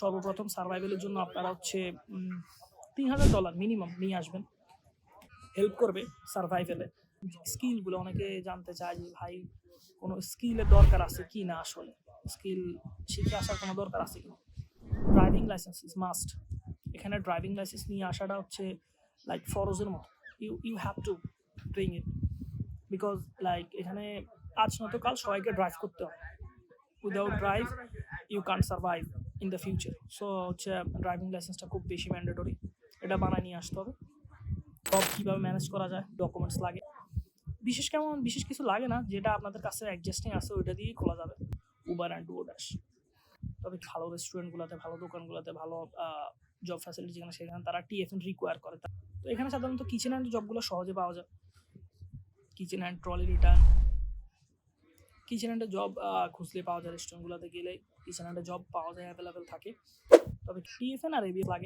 সর্বপ্রথম সার্ভাইভেলের জন্য আপনারা হচ্ছে তিন হাজার ডলার মিনিমাম নিয়ে আসবেন। হেল্প করবে সার্ভাইভেলে স্কিলগুলো অনেকে জানতে চায় যে, ভাই, কোনো স্কিলের দরকার আছে কি না আসলে? স্কিল শিখে আসার কোনো দরকার আছে কি না? ড্রাইভিং লাইসেন্স ইজ মাস্ট এখানে ড্রাইভিং লাইসেন্স নিয়ে আসাটা হচ্ছে লাইক ফরজের মতো। You you have to bring it because like এখানে আজ নয়তো কাল সবাইকে ড্রাইভ করতে হয়। Without drive you can't survive in the future so হচ্ছে ড্রাইভিং লাইসেন্সটা খুব বেশি ম্যান্ডেটরি এটা বানায় নিয়ে আসতে হবে। সব কীভাবে ম্যানেজ করা যায় ডকুমেন্টস লাগে। বিশেষ কেমন, বিশেষ কিছু লাগে না, যেটা আপনাদের কাছে অ্যাডজাস্টিং আছে, ওইটা দিয়েই খোলা যাবে। উবার অ্যান্ড ডুয়ার্স তবে ভালো রেস্টুরেন্টগুলোতে ভালো দোকানগুলোতে ভালো জব ফ্যাসিলিটি যেখানে, সেখানে তারা টিএফএন রিকোয়ার করে। তো এখানে সাধারণত কিচেন অ্যান্ড জবগুলো সহজে পাওয়া যায়। Kitchen and trolley return kitchen অ্যান্ডে job খুঁজলে পাওয়া যায় রেস্টুরেন্টগুলোতে গেলে কিচেন অ্যান্ডে জব পাওয়া যায় অ্যাভেলেবেল থাকে। তবে টিএফএন আর এবিএস লাগে?